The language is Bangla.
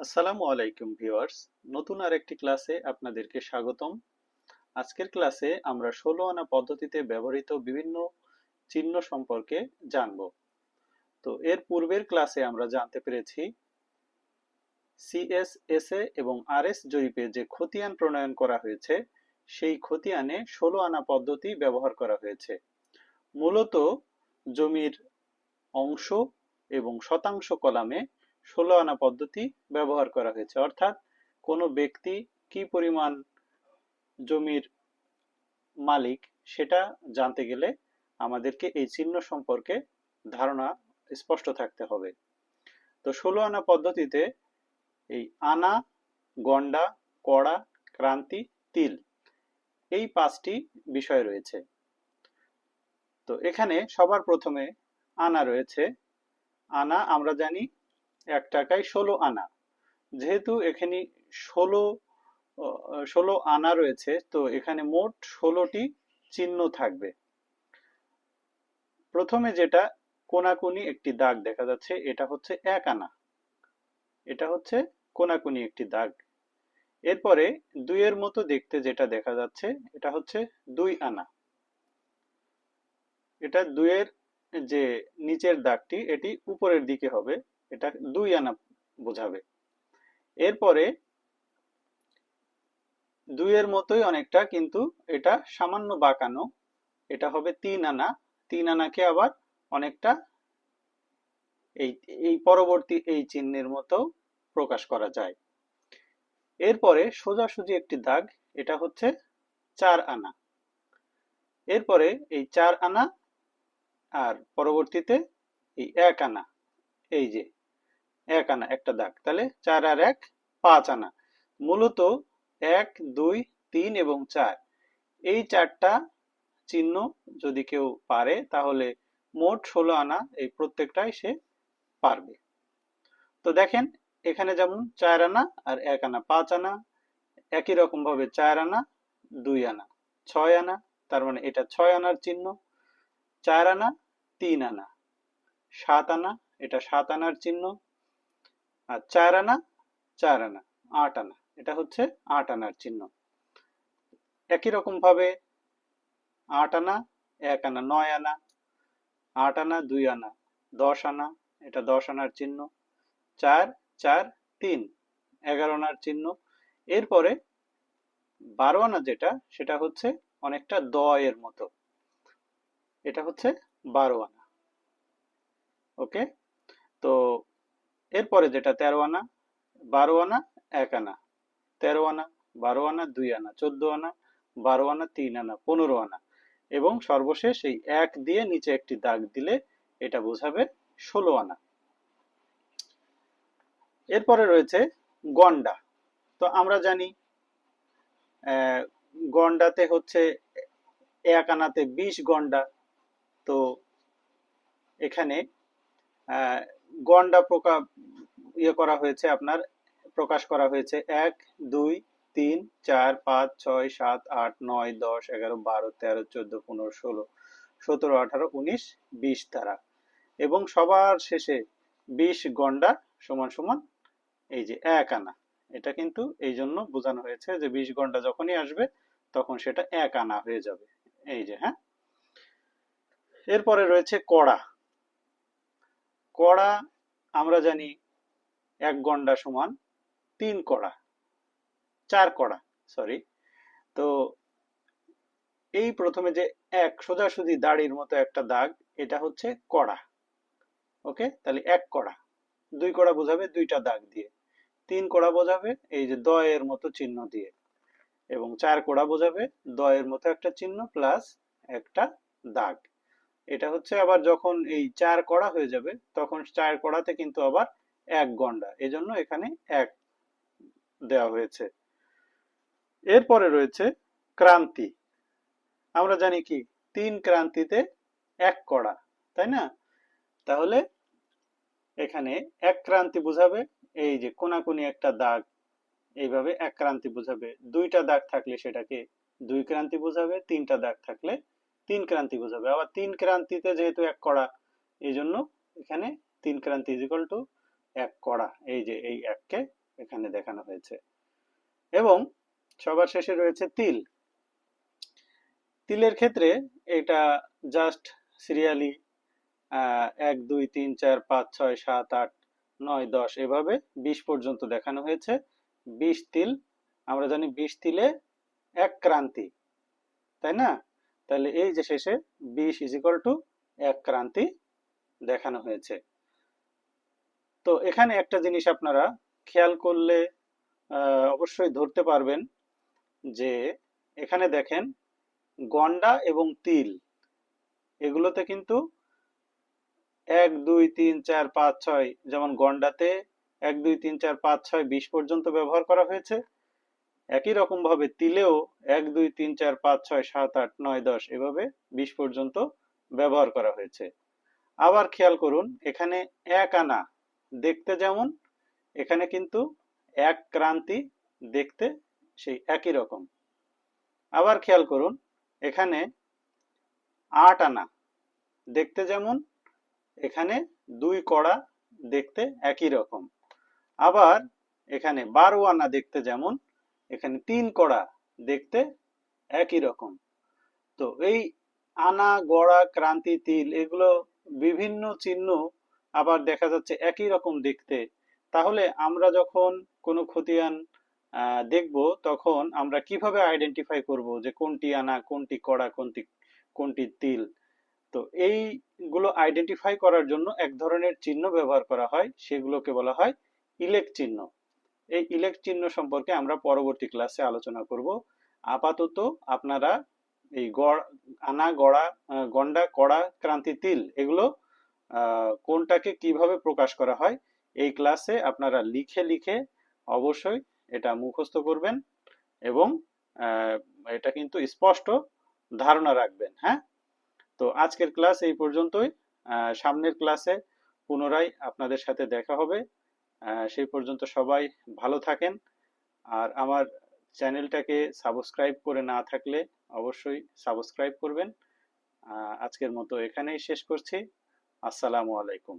আসসালামু আলাইকুম ভিউয়ার্স, নতুন আরেকটি ক্লাসে আপনাদেরকে স্বাগতম। আজকের ক্লাসে আমরা ষোলো আনা পদ্ধতিতে ব্যবহৃত বিভিন্ন চিহ্ন সম্পর্কে জানব। তো এর পূর্বের ক্লাসে আমরা জানতে পেরেছি সিএসএসএ এবং আরএস জরিপে যে খতিয়ান প্রণয়ন করা হয়েছে, সেই খতিয়ানে ষোলো আনা পদ্ধতি ব্যবহার করা হয়েছে। মূলত জমির অংশ এবং শতাংশ কলামে ষোলো আনা পদ্ধতি ব্যবহার করা হয়েছে। অর্থাৎ কোনো ব্যক্তি কি পরিমাণ জমির মালিক সেটা জানতে গেলে আমাদেরকে এই চিহ্ন সম্পর্কে ধারণা স্পষ্ট থাকতে হবে। তো ষোলো আনা পদ্ধতিতে এই আনা, গন্ডা, কড়া, ক্রান্তি, তিল এই পাঁচটি বিষয় রয়েছে। তো এখানে সবার প্রথমে আনা রয়েছে। আনা আমরা জানি এক টাকায় ষোলো আনা। যেহেতু এখানে ষোলো ষোলো আনা রয়েছে, তো এখানে মোট ষোলোটি চিহ্ন থাকবে। প্রথমে যেটা কোনাকুনি একটি দাগ দেখা যাচ্ছে, এটা হচ্ছে এক আনা। এটা হচ্ছে কোনাকুনি একটি দাগ। এরপরে দুইয়ের মতো দেখতে যেটা দেখা যাচ্ছে, এটা হচ্ছে দুই আনা। এটা দুইয়ের যে নিচের দাগটি, এটি উপরের দিকে হবে। এটা দুই আনা বোঝাবে। এরপরে দুইয়ের মতোই অনেকটা, কিন্তু এটা সামান্য বাঁকানো। এটা হবে তিন আনা। তিন আনাকে আবার অনেকটা এই এই পরবর্তী এই চিহ্নের মতো প্রকাশ করা যায়। এরপরে সোজাসুজি একটি দাগ, এটা হচ্ছে চার আনা। এরপরে এই চার আনা আর পরবর্তীতে এই এক আনা। এই যে এক আনা, একটা দাগ। তাহলে চার আর এক, পাঁচ আনা। মূলত এক, দুই, তিন এবং চার। এই চারটা চিহ্ন যদি কেউ পারে, তাহলে মোট ষোলো আনা এই প্রত্যেকটাই সে পারবে। তো দেখেন, এখানে যেমন চার আনা আর এক আনা, পাঁচ আনা, একই রকম ভাবে চার আনা, দুই আনা, ছয় আনা, তার মানে এটা ছয় আনার চিহ্ন। চার আনা, তিন আনা, সাত আনা, এটা সাত আনার চিহ্ন। আর চার আনা চার আনা, আট আনা, এটা হচ্ছে আট আনার চিহ্ন। একই রকম ভাবে আট আনা, এক আনা, নয় আনা, আট আনা, দুই আনা, দশ আনা, এটা দশ আনার চিহ্ন। চার চার, তিন, এগারো আনার চিহ্ন। এরপরে বারো আনা যেটা, সেটা হচ্ছে অনেকটা দ এর মতো। এটা হচ্ছে বারো আনা। ওকে? তো এরপরে যেটা তেরো আনা, বারো আনা, এক আনা। তেরো আনা, বারো আনা, দুই আনা। চোদ্দ আনা, বারো আনা, তিন আনা, পনেরো আনা। এবং সর্বশেষ এই এক দিয়ে নিচে একটি দাগ দিলে এটা বোঝাবে ষোলো আনা। এরপরে রয়েছে গন্ডা। তো আমরা জানি গন্ডাতে হচ্ছে এক আনাতে বিশ গন্ডা। তো এখানে গন্ডা প্রকার ইয়ে করা হয়েছে আপনার, প্রকাশ করা হয়েছে এক, দুই, তিন, চার, পাঁচ, ছয়, সাত, আট, নয়, দশ, এগারো, বারো, তেরো, চোদ্দ, পনেরো, ষোলো, সতেরো, আঠারো, উনিশ, বিশ দ্বারা এবং সবার শেষে বিশ গন্ডা সমান সমান এই যে এক আনা। এটা কিন্তু এই জন্য বোঝানো হয়েছে যে বিশ ঘণ্টা যখনই আসবে তখন সেটা এক আনা হয়ে যাবে। এই যে হ্যাঁ? এরপরে রয়েছে কড়া। কড়া, আমরা জানি এক গন্ডা সমান তিন কড়া, চার কড়া সরি তো এই প্রথমে যে এক, সোজাসুজি দাড়ির মতো একটা দাগ, এটা হচ্ছে কড়া, ওকে? তাহলে এক কড়া, দুই কড়া বোঝাবে দুইটা দাগ দিয়ে। তিন কড়া বোঝাবে এই যে দয়ের মতো চিহ্ন দিয়ে, এবং চার কোড়া বোঝাবে দয়ের মতো একটা চিহ্ন প্লাস একটা দাগ। এটা হচ্ছে আবার যখন এই চার কড়া হয়ে যাবে, তখন চার কড়াতে কিন্তু আবার এক গন্ডা। এজন্য এখানে এক দেওয়া হয়েছে। এরপরে রয়েছে ক্রান্তি। আমরা জানি কি, তিন ক্রান্তিতে এক কড়া, তাই না? তাহলে এখানে এক ক্রান্তি বুঝাবে, এই যে কোনাকুনি একটা দাগ, এইভাবে এক ক্রান্তি বুঝাবে। দুইটা দাগ থাকলে সেটাকে দুই ক্রান্তি বুঝাবে, তিনটা দাগ থাকলে তিন ক্রান্তি বোঝাবে। আবার তিন ক্রান্তিতে যেহেতু এক কড়া এই জন্য এখানে তিন ক্রান্তি ইজিক্যাল টু এক কড়া, এই যে এই এককে এখানে দেখানো হয়েছে। এবং সবার শেষে রয়েছে তিল। তিলের ক্ষেত্রে এটা জাস্ট সিরিয়ালি এক, দুই, তিন, চার, পাঁচ, ছয়, সাত, আট, নয়, দশ, এভাবে বিশ পর্যন্ত দেখানো হয়েছে। বিশ তিল, আমরা জানি বিশ তিলে এক ক্রান্তি, তাই না? তাহলে এই যে শেষে বিশ ইজ ইকাল টু এক ক্রান্তি দেখানো হয়েছে। তো এখানে একটা জিনিস আপনারা খেয়াল করলে অবশ্যই ধরতে পারবেন যে এখানে দেখেন গন্ডা এবং তিল, এগুলোতে কিন্তু এক, দুই, তিন, চার, পাঁচ, ছয়, যেমন গন্ডাতে এক, দুই, তিন, চার, পাঁচ, ছয়, বিশ পর্যন্ত ব্যবহার করা হয়েছে। একই রকম ভাবে তিলেও এক, দুই, তিন, চার, পাঁচ, ছয়, সাত, আট, নয়, দশ এভাবে বিশ পর্যন্ত ব্যবহার করা হয়েছে। আবার খেয়াল করুন, এখানে এক আনা দেখতে যেমন, এখানে কিন্তু এক ক্রান্তি দেখতে সেই একই রকম। আবার খেয়াল করুন, এখানে আট আনা দেখতে যেমন, এখানে দুই কড়া দেখতে একই রকম। আবার এখানে বারো আনা দেখতে যেমন এখানে তিন কড়া দেখতে একই রকম। তো এই আনা, গড়া, ক্রান্তি, তিল এগুলো বিভিন্ন চিহ্ন আবার দেখা যাচ্ছে একই রকম দেখতে। তাহলে আমরা যখন কোনো খতিয়ান দেখব তখন আমরা কীভাবে আইডেন্টিফাই করব যে কোনটি আনা, কোনটি কড়া, কোনটি কোনটি তিল? তো এইগুলো আইডেন্টিফাই করার জন্য এক ধরনের চিহ্ন ব্যবহার করা হয়। সেগুলোকে বলা হয় ইলেক চিহ্ন। এই ইলেক চিহ্ন সম্পর্কে আমরা পরবর্তী ক্লাসে আলোচনা করব। আপাতত আপনারা এই গড়, আনা, গড়া গন্ডা, কড়া, ক্রান্তি, তিল এগুলো কোনটাকে কীভাবে প্রকাশ করা হয় এই ক্লাসে আপনারা লিখে লিখে অবশ্যই এটা মুখস্থ করবেন এবং এটা কিন্তু স্পষ্ট ধারণা রাখবেন হ্যাঁ? তো আজকের ক্লাস এই পর্যন্তই। সামনের ক্লাসে পুনরায় আপনাদের সাথে দেখা হবে। সেই পর্যন্ত সবাই ভালো থাকেন। আর আমার চ্যানেলটাকে সাবস্ক্রাইব করে না থাকলে অবশ্যই সাবস্ক্রাইব করবেন। আজকের মতো এখানেই শেষ করছি। আসসালামু আলাইকুম।